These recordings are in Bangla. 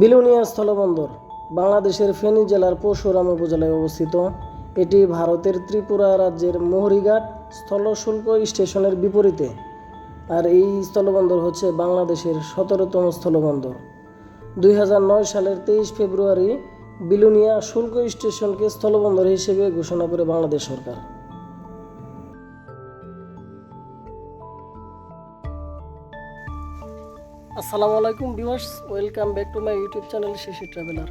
বিলুনিয়া স্থলবন্দর, বাংলাদেশের ফেনী জেলার পরশুরাম উপজেলায় অবস্থিত। এটি ভারতের ত্রিপুরা রাজ্যের মোহরিঘাট স্থল শুল্ক স্টেশনের বিপরীতে। আর এই স্থলবন্দর হচ্ছে বাংলাদেশের সতেরোতম স্থলবন্দর। দুই হাজার নয় সালের তেইশ ফেব্রুয়ারি বিলুনিয়া শুল্ক স্টেশনকে স্থলবন্দর হিসেবে ঘোষণা করে বাংলাদেশ সরকার। আসসালামু আলাইকুম viewers, welcome back to my YouTube channel Shishi traveller.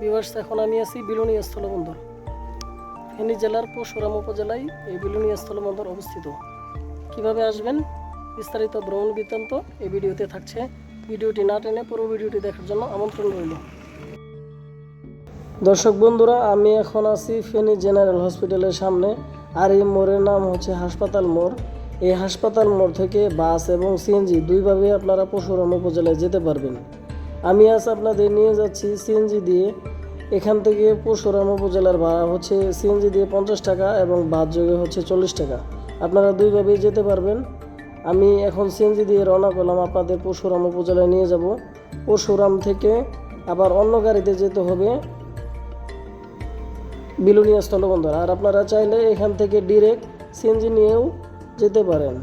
Viewers, এখন আমি আছি বিলুনিয়া স্থলবন্দর। ফেনী জেলার পরশুরাম উপজেলায় এই বিলুনিয়া স্থলবন্দর অবস্থিত। কীভাবে আসবেন? বিস্তারিত ভ্রমণ বৃত্তান্ত এই ভিডিওতে থাকছে। ভিডিওটি না টেনে পুরো ভিডিওটি দেখার জন্য আমন্ত্রণ রইল। দর্শক বন্ধুরা, আমি এখন আছি ফেনী জেনারেল হসপিটালের সামনে। আর এই মোড়ের নাম হচ্ছে হাসপাতাল মোড়। এই হাসপাতাল মোড় থেকে বাস এবং সিএনজি দুইভাবে আপনারা পশুরাম উপজেলায় যেতে পারবেন। আমি আজ আপনাদের নিয়ে যাচ্ছি সিএনজি দিয়ে। এখান থেকে পরশুরাম উপজেলার ভাড়া হচ্ছে সিএনজি দিয়ে পঞ্চাশ টাকা এবং বাস যোগে হচ্ছে চল্লিশ টাকা। আপনারা দুইভাবেই যেতে পারবেন। আমি এখন সিএনজি দিয়ে রওনা করলাম আপনাদের পরশুরাম উপজেলায় নিয়ে যাব। পরশুরাম থেকে আবার অন্য গাড়িতে যেতে হবে। বিলুনিয়া স্থলবন্দর। আর আপনারা চাইলে এখান থেকে ডিরেক্ট সিএনজি নিয়েও যেতে পারেন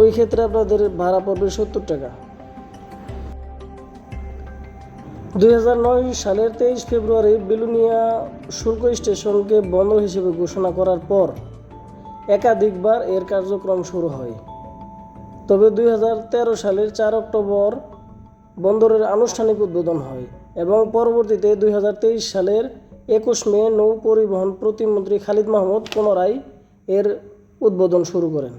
ওই ক্ষেত্রে আপনাদের ভাড়া পড়বে সত্তর টাকা। দুই হাজার নয় সালের তেইশ ফেব্রুয়ারি বিলুনিয়া শুল্ক স্টেশনকে বন্দর হিসেবে ঘোষণা করার পর একাধিকবার এর কার্যক্রম শুরু হয়। তবে দুই হাজার তেরো সালের চার অক্টোবর বন্দরের আনুষ্ঠানিক উদ্বোধন হয় এবং পরবর্তীতে দুই হাজার তেইশ সালের একুশ মে নৌ পরিবহন প্রতিমন্ত্রী খালিদ মাহমুদ পুনরায় এর উদ্বোধন শুরু করেন।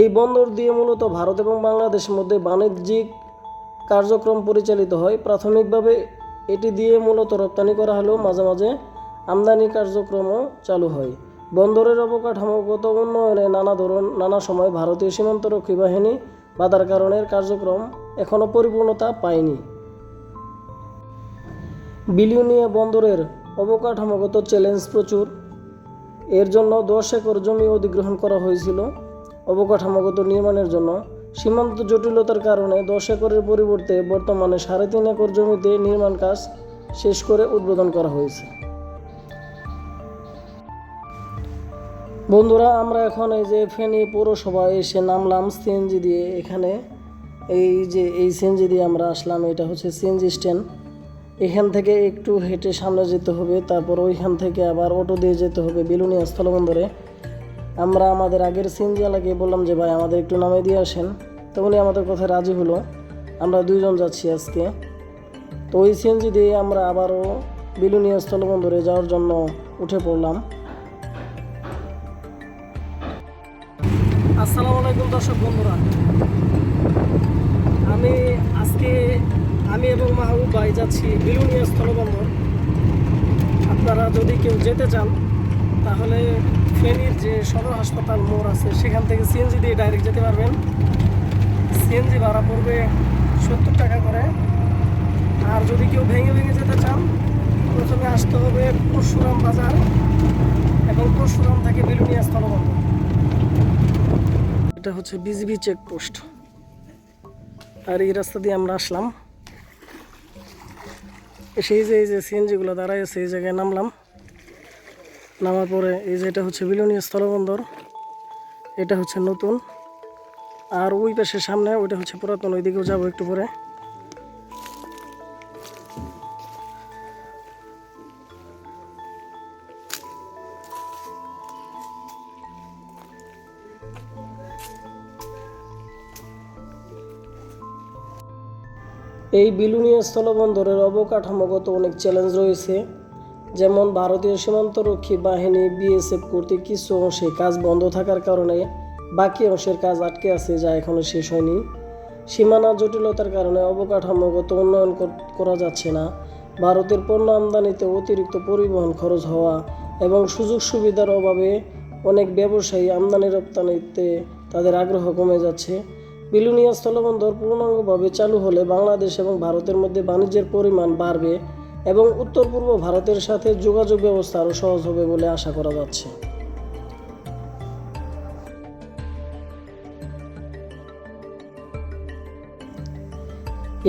এই বন্দর দিয়ে মূলত ভারত এবং বাংলাদেশের মধ্যে বাণিজ্যিক কার্যক্রম পরিচালিত হয়। প্রাথমিকভাবে এটি দিয়ে মূলত রপ্তানি করা হলেও মাঝে মাঝে আমদানি কার্যক্রমও চালু হয়। বন্দরের অবকাঠামোগত উন্নয়নে নানা ধরন, নানা সময় ভারতীয় সীমান্তরক্ষী বাহিনী বাধার কারণে কার্যক্রম এখনও পরিপূর্ণতা পায়নি। বিলিয়নিয়া বন্দরের অবকাঠামোগত চ্যালেঞ্জ প্রচুর। এর জন্য দশ একর জমি অধিগ্রহণ করা হয়েছিল। অবকাঠামোগত নির্মাণের জন্য সীমান্ত জটিলতার কারণে দশ একরের পরিবর্তে বর্তমানে সাড়ে তিন একর জমিতে নির্মাণ কাজ শেষ করে উদ্বোধন করা হয়েছে। বন্ধুরা, আমরা এখন এই যে ফেনী পৌরসভায় এসে নামলাম সিএনজি দিয়ে। এখানে এই যে এই সিএনজি দিয়ে আমরা আসলাম, এটা হচ্ছে সিএনজি স্ট্যান্ড। এখান থেকে একটু হেঁটে সামনে যেতে হবে, তারপর ওইখান থেকে আবার অটো দিয়ে যেতে হবে বেলুনিয়া স্থলবন্দরে। আমরা আমাদের আগের সিএনজিওয়ালাকে বললাম যে, ভাই, আমাদের একটু নামে দিয়ে আসেন। তো উনি আমাদের কথায় রাজি হলো। আমরা দুইজন যাচ্ছি আজকে। তো ওই সিএনজি দিয়ে আমরা আবারও বিলুনিয়া স্থলবন্দরে যাওয়ার জন্য উঠে পড়লাম। আসসালামু আলাইকুম দর্শক বন্ধুরা। আমি আজকে আমি এবং মাহবুব ভাই যাচ্ছি বিলুনিয়া স্থলবন্দর। আপনারা যদি কেউ যেতে চান, তাহলে ফেনীর যে সদর হাসপাতাল মোড় আছে, সেখান থেকে সিএনজি দিয়ে ডাইরেক্ট যেতে পারবেন। সিএনজি ভাড়া পড়বে সত্তর টাকা করে। আর যদি কেউ ভেঙে ভেঙে যেতে চান, প্রথমে আসতে হবে পরশুরাম বাজার এবং পরশুরাম থেকে বিলুনিয়া স্থলবন্দর। এটা হচ্ছে বিজিবি চেকপোস্ট আর এই রাস্তা দিয়ে আমরা আসলাম। সেই যে, এই যে সিএনজিগুলো দাঁড়ায় আছে এই জায়গায় নামলাম। নামার পরে এই যে এটা হচ্ছে বিলনীয় স্থলবন্দর। এটা হচ্ছে নতুন। আর ওই পাশের সামনে, ওইটা হচ্ছে পুরাতন, ওইদিকেও যাব একটু পরে। এই বিলুনিয়া স্থলবন্দরের অবকাঠামোগত অনেক চ্যালেঞ্জ রয়েছে। যেমন ভারতীয় সীমান্তরক্ষী বাহিনী বিএসএফ কর্তৃক কিছু অংশে কাজ বন্ধ থাকার কারণে বাকি অংশের কাজ আটকে আছে, যা এখনও শেষ হয়নি। সীমানা জটিলতার কারণে অবকাঠামোগত উন্নয়ন করা যাচ্ছে না। ভারতের পণ্য আমদানিতে অতিরিক্ত পরিবহন খরচ হওয়া এবং সুযোগ সুবিধার অভাবে অনেক ব্যবসায়ী আমদানি রপ্তানিতে তাদের আগ্রহ কমে যাচ্ছে। বিলুনিয়া স্থলবন্দর পূর্ণাঙ্গভাবে চালু হলে বাংলাদেশ এবং ভারতের মধ্যে বাণিজ্যের পরিমাণ বাড়বে এবং উত্তর পূর্ব ভারতের সাথে যোগাযোগ ব্যবস্থা আরও সহজ হবে বলে আশা করা যাচ্ছে।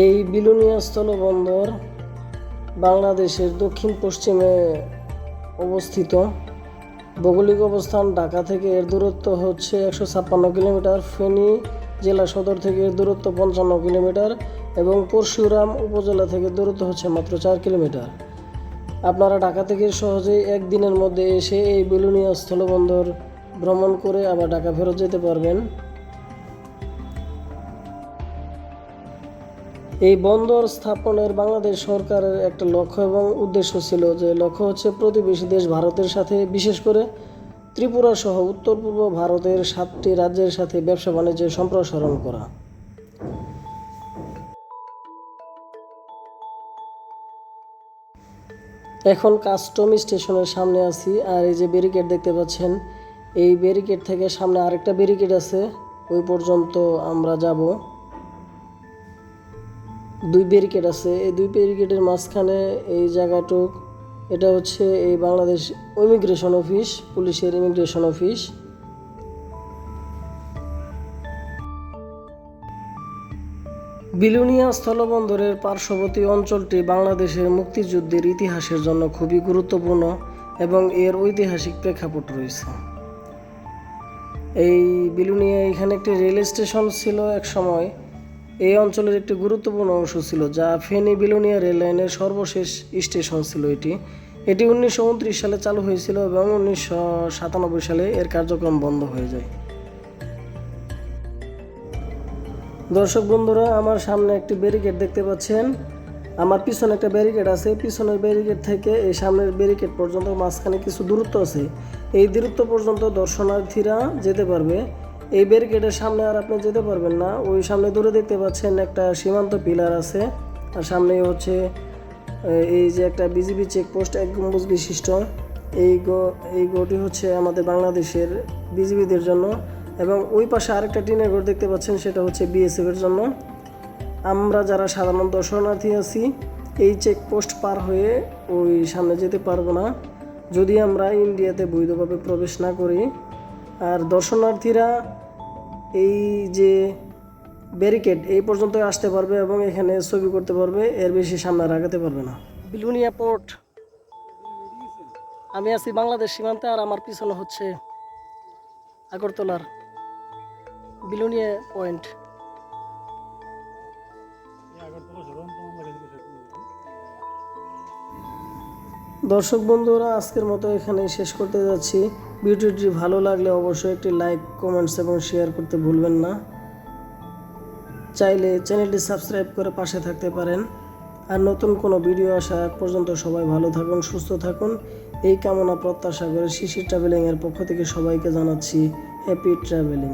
এই বিলুনিয়া স্থলবন্দর বাংলাদেশের দক্ষিণ পশ্চিমে অবস্থিত। ভৌগোলিক অবস্থান ঢাকা থেকে এর দূরত্ব হচ্ছে একশো ছাপ্পান্ন কিলোমিটার। ফেনী জেলা সদর থেকে দূরত্ব পঞ্চান্ন কিলোমিটার এবং পরশুরাম উপজেলা থেকে দূরত্ব হচ্ছে মাত্র চার কিলোমিটার। আপনারা ঢাকা থেকে সহজেই একদিনের মধ্যে এসে এই বেলুনিয়া স্থলবন্দর ভ্রমণ করে আবার ঢাকা ফেরত যেতে পারবেন। এই বন্দর স্থাপনের বাংলাদেশ সরকারের একটা লক্ষ্য এবং উদ্দেশ্য ছিল যে লক্ষ্য হচ্ছে প্রতিবেশী দেশ ভারতের সাথে, বিশেষ করে ত্রিপুরা সহ উত্তর পূর্ব ভারতের সাতটি রাজ্যের সাথে ব্যবসা বাণিজ্যের সম্প্রসারণ করা। এখন কাস্টম স্টেশনের সামনে আছি, আর এই যে ব্যারিকেড দেখতে পাচ্ছেন, এই ব্যারিকেড থেকে সামনে আরেকটা ব্যারিকেড আছে, ওই পর্যন্ত আমরা যাব। দুই ব্যারিকেড আছে, এই দুই ব্যারিকেডের মাঝখানে এই জায়গাটুক এটা হচ্ছে এই বাংলাদেশ ইমিগ্রেশন অফিস পুলিশের ইমিগ্রেশন অফিস বিলুনিয়া স্থলবন্দরের পার্শ্ববর্তী অঞ্চলটি বাংলাদেশের মুক্তিযুদ্ধের ইতিহাসের জন্য খুবই গুরুত্বপূর্ণ এবং এর ঐতিহাসিক প্রেক্ষাপট রয়েছে। এই বিলুনিয়া এখানে একটি রেল স্টেশন ছিল এক সময়। এই অঞ্চলের একটি গুরুত্বপূর্ণ অংশ ছিল, যা ফেনী বিলুনিয়া রেল লাইনের সর্বশেষ স্টেশন ছিল এটি। এটি উনিশশো উনত্রিশ সালে চালু হয়েছিল এবং উনিশশো সাতানব্বই সালে এর কার্যক্রম বন্ধ হয়ে যায়। দর্শক বন্ধুরা, আমার সামনে একটি ব্যারিকেড দেখতে পাচ্ছেন। আমার পিছনে একটা ব্যারিকেড আছে। পিছনের ব্যারিকেড থেকে এই সামনের ব্যারিকেড পর্যন্ত মাঝখানে কিছু দূরত্ব আছে। এই দূরত্ব পর্যন্ত দর্শনার্থীরা যেতে পারবে। এই ব্যারিকেডের সামনে আর আপনি যেতে পারবেন না। ওই সামনে দূরে দেখতে পাচ্ছেন একটা সীমান্ত পিলার আছে। আর সামনে হচ্ছে এই যে একটা বিজিবি চেকপোস্ট এক গম্বুজ বিশিষ্ট। এই গো, এই গোটি হচ্ছে আমাদের বাংলাদেশের বিজিবিদের জন্য। এবং ওই পাশে আরেকটা টিনের ঘর দেখতে পাচ্ছেন, সেটা হচ্ছে বিএসএফ এর জন্য। আমরা যারা সাধারণ দর্শনার্থী আছি, এই চেকপোস্ট পার হয়ে ওই সামনে যেতে পারব না। যদি আমরা ইন্ডিয়াতে বৈধভাবে প্রবেশ না করি আর দর্শনার্থীরা এই যে ব্যারিকেড এই পর্যন্ত আসতে পারবে এবং এখানে ছবি করতে পারবে এর বেশি সামনে আগাতে পারবে না। বিলুনিয়া পোর্ট আমি আছি বাংলাদেশ সীমান্তে আর আমার পিছনে হচ্ছে আগরতলার বিলুনিয়া পয়েন্ট দর্শক বন্ধুরা আজকের মতো এখানে শেষ করতে যাচ্ছি। ভিডিওটি ভালো লাগলে অবশ্যই একটি লাইক কমেন্টস এবং শেয়ার করতে ভুলবেন না। চাইলে চ্যানেলটি সাবস্ক্রাইব করে পাশে থাকতে পারেন। আর নতুন কোনো ভিডিও আসা পর্যন্ত সবাই ভালো থাকুন, সুস্থ থাকুন। এই কামনা প্রত্যাশা করে শিশির ট্রাভেলিংয়ের পক্ষ থেকে সবাইকে জানাচ্ছি হ্যাপি ট্রাভেলিং